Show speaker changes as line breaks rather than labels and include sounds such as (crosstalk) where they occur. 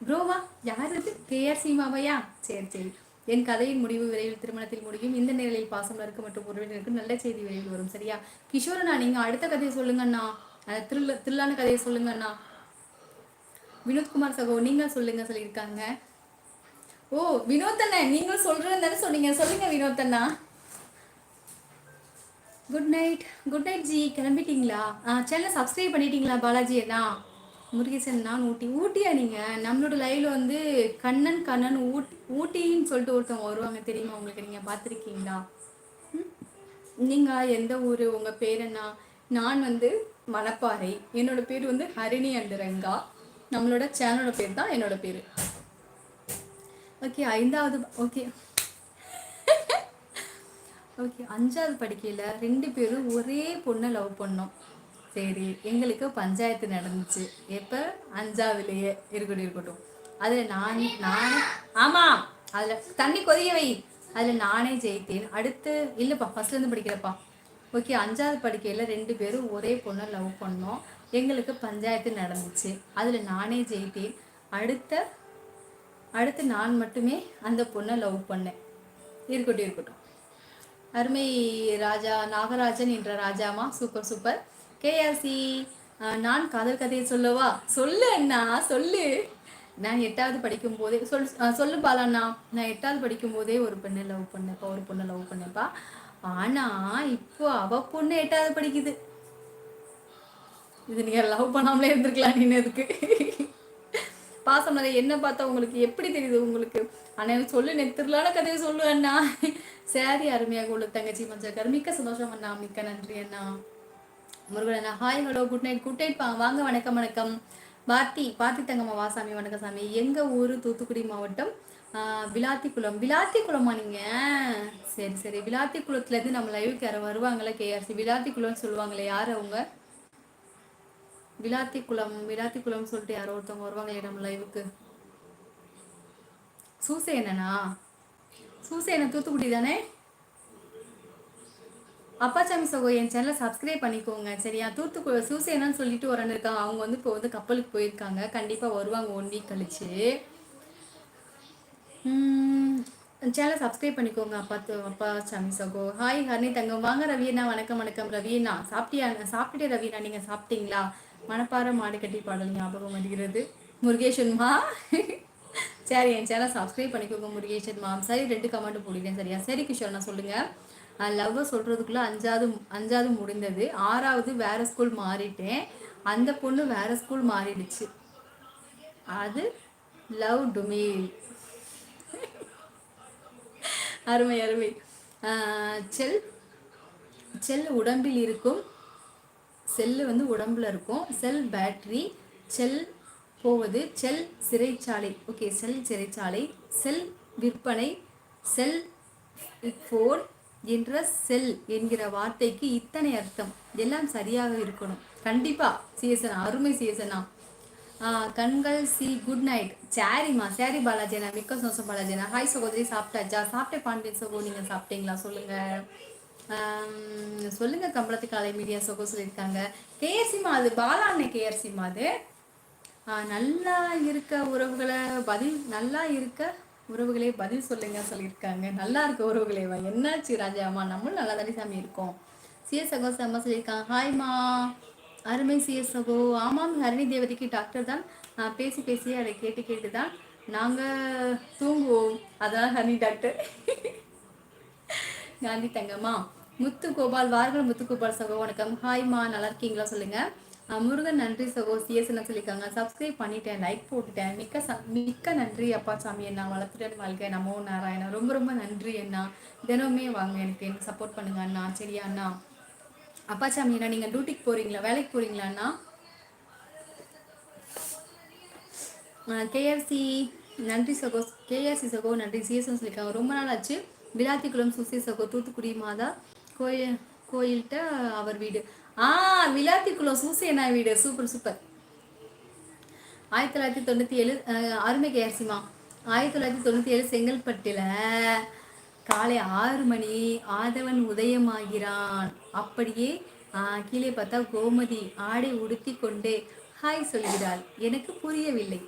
ப்ரோவா யார் இது கேஆர் சீமாவையா? சரி சரி. என் கதையின் முடிவு விரைவில் திருமணத்தில் முடியும். இந்த நிலையில் பாசம் இருக்க மற்றும் உறவினருக்கு நல்ல செய்தி விரைவில் வரும் சரியா? கிஷோரண்ணா நீங்க அடுத்த கதையை சொல்லுங்கண்ணா த்ரில்ல த்ரில்லான கதையை சொல்லுங்கண்ணா வினோத்குமார் சகோ நீங்க சொல்லுங்க சொல்லியிருக்காங்க. ஓ வினோத் அண்ணா நீங்களும் சொல்றேன்னு தானே சொன்னீங்க. சொல்லுங்க வினோத் அண்ணா good night good night ji. கிளம்பிட்டீங்களா? சேனலை சப்ஸ்கிரைப் பண்ணிட்டீங்களா பாலாஜி அண்ணா? முருகேசன் நான் ஊட்டி. ஊட்டியா நீங்கள் நம்மளோட லைவ்ல வந்து கண்ணன் கண்ணன் ஊட்டி ஊட்டின்னு சொல்லிட்டு ஒருத்தவங்க வருவாங்க தெரியுமா உங்களுக்கு? நீங்கள் பார்த்துருக்கீங்களா? நீங்கள் எந்த ஊர்? உங்கள் பேர் என்ன? நான் வந்து மணப்பாறை. என்னோட பேர் வந்து ஹரிணி அண்டு ரங்கா. நம்மளோட சேனலோட பேர் தான் என்னோட பேர். ஓகே ஐந்தாவது ஓகே. ஓகே அஞ்சாவது படிக்கையில் ரெண்டு பேரும் ஒரே பொண்ணை லவ் பண்ணோம். சரி எங்களுக்கு பஞ்சாயத்து நடந்துச்சு. எப்போ? அஞ்சாவதுலேயே இருக்கட்டும் இருக்கட்டும். அதில் நான் நானே ஆமாம் அதில் தண்ணி கொதிய வை. அதில் நானே ஜெயித்தேன். அடுத்து இல்லைப்பா ஃபஸ்ட்லேருந்து படிக்கிறப்பா ஓகே அஞ்சாவது படிக்கையில் ரெண்டு பேரும் ஒரே பொண்ணை லவ் பண்ணோம். எங்களுக்கு பஞ்சாயத்து நடந்துச்சு. அதில் நானே ஜெயித்தேன். அடுத்த அடுத்து நான் மட்டுமே அந்த பொண்ணை லவ் பண்ணேன். இருக்கட்டும் இருக்கட்டும். அருமை ராஜா நாகராஜன் என்ற ராஜாமா சூப்பர் சூப்பர் கேஆர்சி நான் காதல் கதையை சொல்லவா? சொல்லு அண்ணா சொல்லு. நான் எட்டாவது படிக்கும் போதே சொல் சொல்லு பாலாண்ணா. நான் எட்டாவது படிக்கும் போதே ஒரு பெண்ணை லவ் பண்ணப்பா ஒரு பொண்ணை லவ் பண்ணப்பா. ஆனா இப்போ அவ பொண்ணு எட்டாவது படிக்குது. இது நீங்க லவ் பண்ணாமலே இருந்திருக்கலாம் நீ இதுக்கு பாசம் என்ன பார்த்தா உங்களுக்கு எப்படி தெரியுது? உங்களுக்கு அண்ணா சொல்லு நெத்திரலான கதையை சொல்லு அண்ணா. சரி அருமையாக உள்ள தங்கச்சி மஞ்சள் மிக்க சந்தோஷம் அண்ணா. மிக்க நன்றி அண்ணா. Murugan hi hello good night good night வாங்க வணக்கம் வணக்கம். பார்த்தி பார்த்தி தங்கம்மா வாசாமி வணக்கம் சாமி எங்கள் ஊர்? தூத்துக்குடி மாவட்டம் விளாத்திக்குளம். விளாத்திக்குளமா நீங்கள் சரி சரி. விளாத்திக்குளத்துலேருந்து நம்ம லைவுக்கு யாரும் வருவாங்களே கேஆர்சி விளாத்தி குளம்னு சொல்லுவாங்களே யார் அவங்க? விளாத்தி குளம் விளாத்திக்குளம் குளம்னு சொல்லிட்டு யாரோ ஒருத்தவங்க வருவாங்களே நம்ம லைவுக்கு சூசேனனா சூசேன தூத்துக்குடி தானே? அப்பாச்சாமி சகோ என் சேனலை சப்ஸ்கிரைப் பண்ணிக்கோங்க சரியா? தூத்துக்குடி சூசேனான்னு சொல்லிட்டு ஒரு இருக்காங்க அவங்க வந்து இப்போ வந்து கப்பலுக்கு போயிருக்காங்க. கண்டிப்பாக வருவாங்க ஒன் வீக் கழிச்சு. சேனலை சப்ஸ்கிரைப் பண்ணிக்கோங்க அப்பா அப்பா சாமி சகோ. ஹாய் ஹர்னி தங்கம். வாங்க ரவியண்ணா. வணக்கம் வணக்கம். ரவியண்ணா சாப்பிட்டியா? சாப்பிட்டுட்டே ரவியண்ணா நீங்கள் சாப்பிட்டீங்களா? மணப்பாறை மாடு கட்டி பாடல் ஞாபகம் வருகிறது. முருகேஷன்மா சரி என் சேனல் சப்ஸ்கிரைப் பண்ணிக்கோங்க முருகேஷன் மாம் சரி ரெண்டு கமெண்ட் போடுங்க சரியா? சரி கிஷோர் நான் சொல்லுங்கள் லவ்வை சொல்கிறதுக்குள்ளே அஞ்சாவது அஞ்சாவது முடிந்தது. ஆறாவது வேறு ஸ்கூல் மாறிட்டேன். அந்த பொண்ணு வேறு ஸ்கூல் மாறிடுச்சு. அது லவ் டுமேல் (laughs) அருமை அருமை. செல் செல் உடம்பில் இருக்கும். செல்லு வந்து உடம்புல இருக்கும். செல் பேட்ரி செல் போவது செல் சிறைச்சாலை. ஓகே செல் சிறைச்சாலை. செல் விற்பனை. செல் ஃபோன் என்ற செல் என்கிற வார்த்தைக்கு இத்தனை அர்த்தம். எல்லாம் சரியாக இருக்கணும். கண்டிப்பா சிஎஸ்என் அருமை சிஎஸ்எனா கண்கள் சி குட் நைட் சாரிம்மா சாரி பாலாஜினா மிக்க சோசம் பாலாஜினா ஹாய் சகோதரி சாப்பிட்டாச்சா? சாப்பிட்டே பாண்டியன் சகோ நீங்கள் சாப்பிட்டீங்களா? சொல்லுங்க. சொல்லுங்க கம்பளத்து காலை மீடியா சகோ சொல்லியிருக்காங்க. கேஆர்சிமா அது பாலா அண்ணன் கேஆர்சிமா அது? நல்லா இருக்க உறவுகளை பதில் நல்லா இருக்க உறவுகளே பதில் சொல்லுங்க சொல்லியிருக்காங்க. நல்லா இருக்க உறவுகளேவா என்னாச்சு ராஜாமா நம்மளும் நல்லா தானே சாமி இருக்கோம். சிஎஸ் சகோ சாமா சொல்லியிருக்காங்க ஹாய்மா அருமை சிஎஸ் சகோ. ஆமாம் ஹரணி தேவதிக்கு டாக்டர் தான். பேசி பேசி அதை கேட்டு கேட்டு தான் நாங்கள் தூங்குவோம். அதான் ஹரணி டாக்டர் (laughs) காந்தி தங்கம்மா முத்து கோபால் வார்கள் முத்து கோபால் சகோ வணக்கம். ஹாய்மா நல்லா இருக்கீங்களா சொல்லுங்கள் முருகன் நன்றி சகோ சிஎஸ்என் சொல்லியிருக்காங்க. சப்ஸ்கிரைப் பண்ணிட்டேன். லைக் போட்டுட்டேன். மிக்க ச மிக்க நன்றி அப்பா சாமி என்ன வளர்த்துட்டு வாழ்க்கை நமோ நாராயணா. ரொம்ப ரொம்ப நன்றி அண்ணா. தினமே வாங்க. எனக்கு எனக்கு சப்போர்ட் பண்ணுங்க அண்ணா. சரியா அண்ணா? அப்பா சாமி அண்ணா நீங்கள் டியூட்டிக்கு போகிறீங்களா வேலைக்கு போகிறீங்களா அண்ணா? கேஎஃப்சி நன்றி சகோ கேஆர்சி சகோ நன்றி. சிஎஸ்என் சொல்லியிருக்காங்க. ரொம்ப நாள் ஆச்சு. விளாத்திக்குளம் சுசி சகோ தூத்துக்குடி மாதா கோயில் கோயில்கிட்ட அவர் வீடு. ஆ விளாத்திக்குளம் சூசேனா வீடு. Super super. ஆயிரத்தி தொள்ளாயிரத்தி தொண்ணூற்றி ஏழு அருமை கேசிமா ஆயிரத்தி தொள்ளாயிரத்தி தொண்ணூற்றி ஏழு செங்கல்பட்டில் காலை ஆறு மணி ஆதவன் உதயமாகிறான். அப்படியே கீழே பார்த்தா கோமதி ஆடை உடுத்தி கொண்டே ஹாய் சொல்கிறாள். எனக்கு புரியவில்லை.